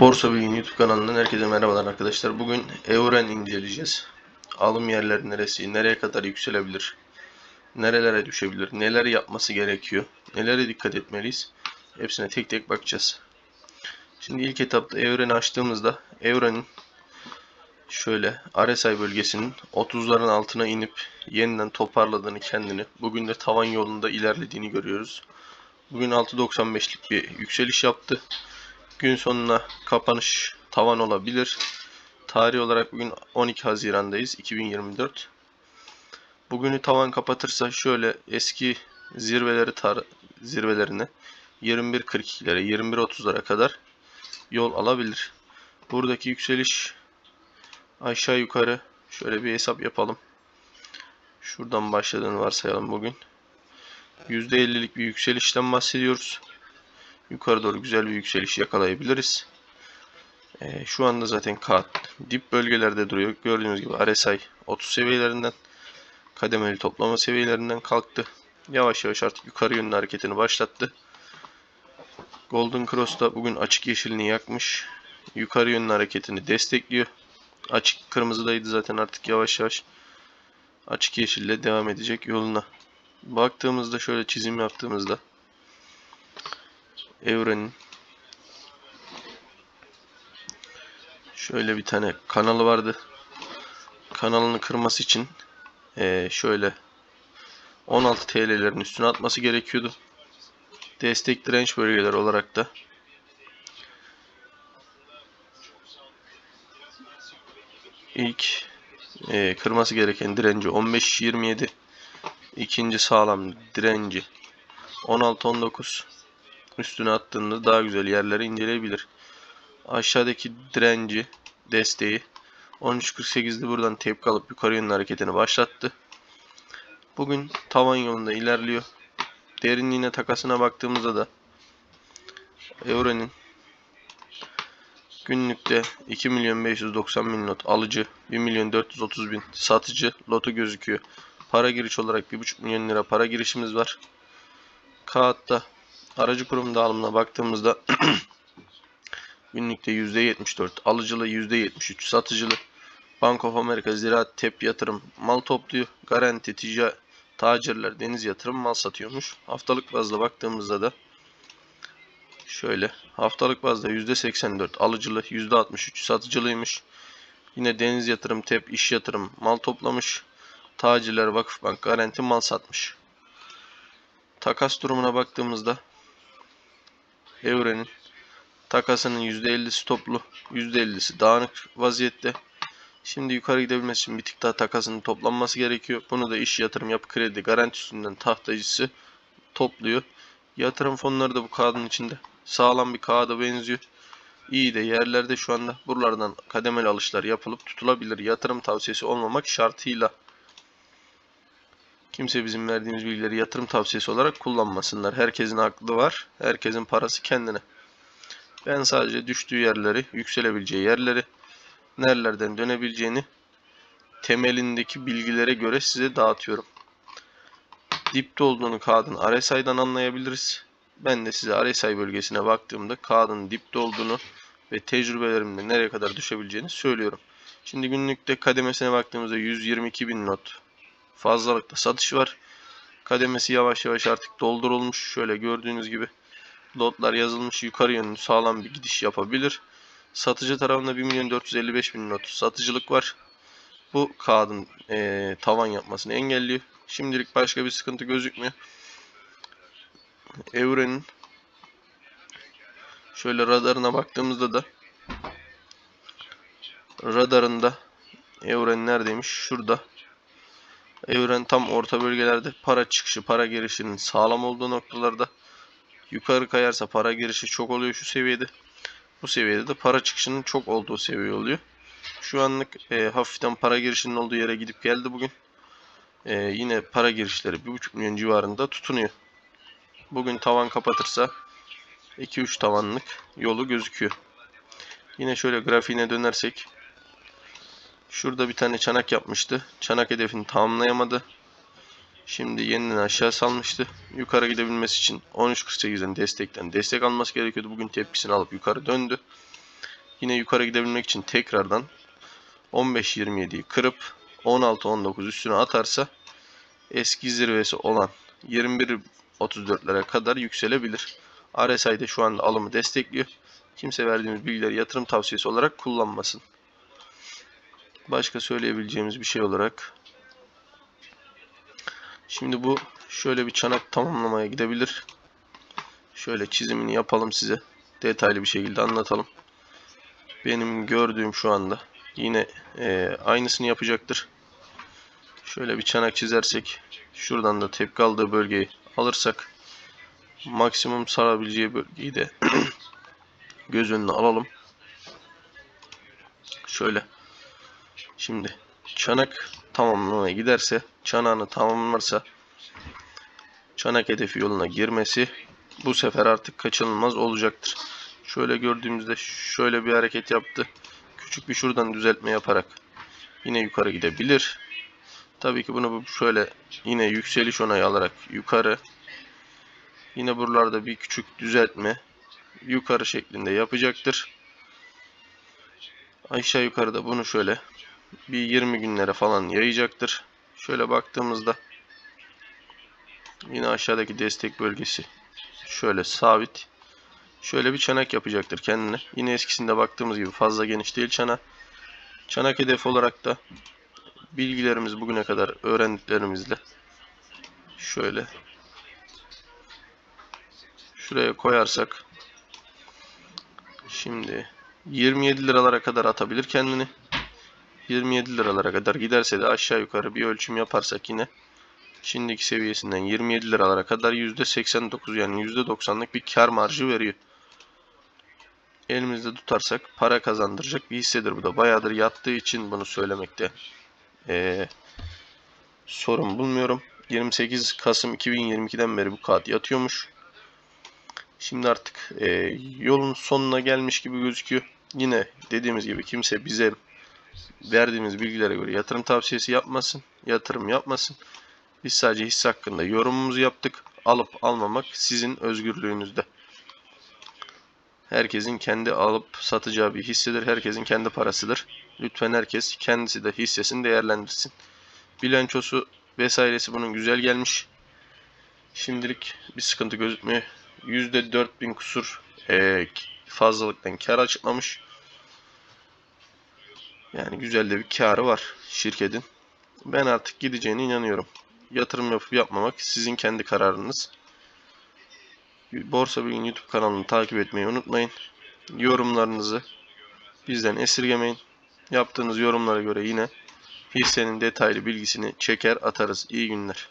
Borsa Bilgin YouTube kanalından herkese merhabalar arkadaşlar. Bugün Euren inceleyeceğiz. Alım yerleri neresi, nereye kadar yükselebilir, nerelere düşebilir, neler yapması gerekiyor, nelere dikkat etmeliyiz. Hepsine tek tek bakacağız. Şimdi ilk etapta Euren'i açtığımızda Euren'in şöyle RSI bölgesinin 30'ların altına inip yeniden toparladığını kendini, bugün de tavan yolunda ilerlediğini görüyoruz. Bugün 6.95'lik bir yükseliş yaptı. Gün sonuna kapanış tavan olabilir. Tarih olarak bugün 12 Haziran'dayız 2024. Bugünü tavan kapatırsa şöyle eski zirveleri tar zirvelerine 21.42'lere 21.30'lara kadar yol alabilir. Buradaki yükseliş aşağı yukarı şöyle bir hesap yapalım. Şuradan başladığını varsayalım bugün. %50'lik bir yükselişten bahsediyoruz yukarı doğru güzel bir yükseliş yakalayabiliriz. Ee, şu anda zaten kağıt dip bölgelerde duruyor. Gördüğünüz gibi RSI 30 seviyelerinden kademeli toplama seviyelerinden kalktı. Yavaş yavaş artık yukarı yönlü hareketini başlattı. Golden Cross da bugün açık yeşilini yakmış. Yukarı yönlü hareketini destekliyor. Açık kırmızıdaydı zaten artık yavaş yavaş açık yeşille devam edecek yoluna. Baktığımızda şöyle çizim yaptığımızda Evren'in şöyle bir tane kanalı vardı. Kanalını kırması için eee, şöyle 16 TL'lerin üstüne atması gerekiyordu. Destek direnç bölgeleri olarak da ilk eee, kırması gereken direnci 15-27 ikinci sağlam direnci 16-19 üstüne attığında daha güzel yerleri inceleyebilir. Aşağıdaki direnci, desteği 13.48'de buradan tepki alıp yukarı yönlü hareketini başlattı. Bugün tavan yolunda ilerliyor. Derinliğine takasına baktığımızda da Euro'nun günlükte 2 milyon 590 bin lot alıcı, 1 milyon 430 bin satıcı lotu gözüküyor. Para giriş olarak 1,5 milyon lira para girişimiz var. Kağıtta Aracı kurum dağılımına baktığımızda günlükte %74, alıcılı %73, satıcılı Bank of America, Ziraat, TEP yatırım mal topluyor. Garanti, tica, tacirler, deniz yatırım mal satıyormuş. Haftalık bazda baktığımızda da şöyle haftalık bazda %84 alıcılı, %63 satıcılıymış. Yine deniz yatırım, TEP, iş yatırım mal toplamış. Tacirler, Vakıfbank, garanti mal satmış. Takas durumuna baktığımızda Eure'nin takasının %50'si toplu, %50'si dağınık vaziyette. Şimdi yukarı gidebilmesi için bir tık daha takasının toplanması gerekiyor. Bunu da iş yatırım yapı kredi garanti üstünden tahtacısı topluyor. Yatırım fonları da bu kağıdın içinde. Sağlam bir kağıda benziyor. İyi de yerlerde şu anda buralardan kademeli alışlar yapılıp tutulabilir. Yatırım tavsiyesi olmamak şartıyla. Kimse bizim verdiğimiz bilgileri yatırım tavsiyesi olarak kullanmasınlar. Herkesin aklı var. Herkesin parası kendine. Ben sadece düştüğü yerleri, yükselebileceği yerleri, nerelerden dönebileceğini temelindeki bilgilere göre size dağıtıyorum. Dipte olduğunu kağıdın RSI'dan anlayabiliriz. Ben de size RSI bölgesine baktığımda kağıdın dipte olduğunu ve tecrübelerimde nereye kadar düşebileceğini söylüyorum. Şimdi günlükte kademesine baktığımızda 122 bin not fazlalıkta satış var. Kademesi yavaş yavaş artık doldurulmuş. Şöyle gördüğünüz gibi lotlar yazılmış yukarı yönlü sağlam bir gidiş yapabilir. Satıcı tarafında 1 milyon 455 bin not satıcılık var. Bu kağıdın e, tavan yapmasını engelliyor. Şimdilik başka bir sıkıntı gözükmüyor. Evrenin şöyle radarına baktığımızda da radarında Evren neredeymiş? Şurada. Evren tam orta bölgelerde para çıkışı, para girişinin sağlam olduğu noktalarda yukarı kayarsa para girişi çok oluyor şu seviyede. Bu seviyede de para çıkışının çok olduğu seviye oluyor. Şu anlık e, hafiften para girişinin olduğu yere gidip geldi bugün. E, yine para girişleri 1.5 milyon civarında tutunuyor. Bugün tavan kapatırsa 2-3 tavanlık yolu gözüküyor. Yine şöyle grafiğine dönersek Şurada bir tane çanak yapmıştı. Çanak hedefini tamamlayamadı. Şimdi yeniden aşağı salmıştı. Yukarı gidebilmesi için 13.48'den destekten destek alması gerekiyordu. Bugün tepkisini alıp yukarı döndü. yine yukarı gidebilmek için tekrardan 15-27'yi kırıp 16-19 üstüne atarsa eski zirvesi olan 21-34'lere kadar yükselebilir. RSI de şu anda alımı destekliyor. Kimse verdiğimiz bilgileri yatırım tavsiyesi olarak kullanmasın. Başka söyleyebileceğimiz bir şey olarak Şimdi bu şöyle bir çanak tamamlamaya gidebilir. Şöyle çizimini yapalım size. Detaylı bir şekilde anlatalım. Benim gördüğüm şu anda yine e, aynısını yapacaktır. Şöyle bir çanak çizersek şuradan da tepki aldığı bölgeyi alırsak maksimum sarabileceği bölgeyi de göz önüne alalım. Şöyle. Şimdi çanak tamamlamaya giderse, çanağını tamamlarsa çanak hedefi yoluna girmesi bu sefer artık kaçınılmaz olacaktır. Şöyle gördüğümüzde şöyle bir hareket yaptı. Küçük bir şuradan düzeltme yaparak yine yukarı gidebilir. Tabii ki bunu şöyle yine yükseliş onayı alarak yukarı yine buralarda bir küçük düzeltme yukarı şeklinde yapacaktır. Aşağı yukarıda bunu şöyle bir 20 günlere falan yayacaktır. Şöyle baktığımızda yine aşağıdaki destek bölgesi şöyle sabit. Şöyle bir çanak yapacaktır kendine. Yine eskisinde baktığımız gibi fazla geniş değil çanak. Çanak hedef olarak da bilgilerimiz bugüne kadar öğrendiklerimizle şöyle şuraya koyarsak şimdi 27 liralara kadar atabilir kendini. 27 liralara kadar giderse de aşağı yukarı bir ölçüm yaparsak yine şimdiki seviyesinden 27 liralara kadar %89 yani %90'lık bir kar marjı veriyor. Elimizde tutarsak para kazandıracak bir hissedir bu da. Bayağıdır yattığı için bunu söylemekte ee, sorun bulmuyorum. 28 Kasım 2022'den beri bu kağıt yatıyormuş. Şimdi artık e, yolun sonuna gelmiş gibi gözüküyor. Yine dediğimiz gibi kimse bize verdiğimiz bilgilere göre yatırım tavsiyesi yapmasın, yatırım yapmasın. Biz sadece hisse hakkında yorumumuzu yaptık. Alıp almamak sizin özgürlüğünüzde. Herkesin kendi alıp satacağı bir hissedir. Herkesin kendi parasıdır. Lütfen herkes kendisi de hissesini değerlendirsin. Bilançosu vesairesi bunun güzel gelmiş. Şimdilik bir sıkıntı gözükmüyor. %4000 kusur fazlalıktan kar açıklamış. Yani güzel de bir karı var şirketin. Ben artık gideceğine inanıyorum. Yatırım yapıp yapmamak sizin kendi kararınız. Borsa Bilgin YouTube kanalını takip etmeyi unutmayın. Yorumlarınızı bizden esirgemeyin. Yaptığınız yorumlara göre yine hissenin detaylı bilgisini çeker atarız. İyi günler.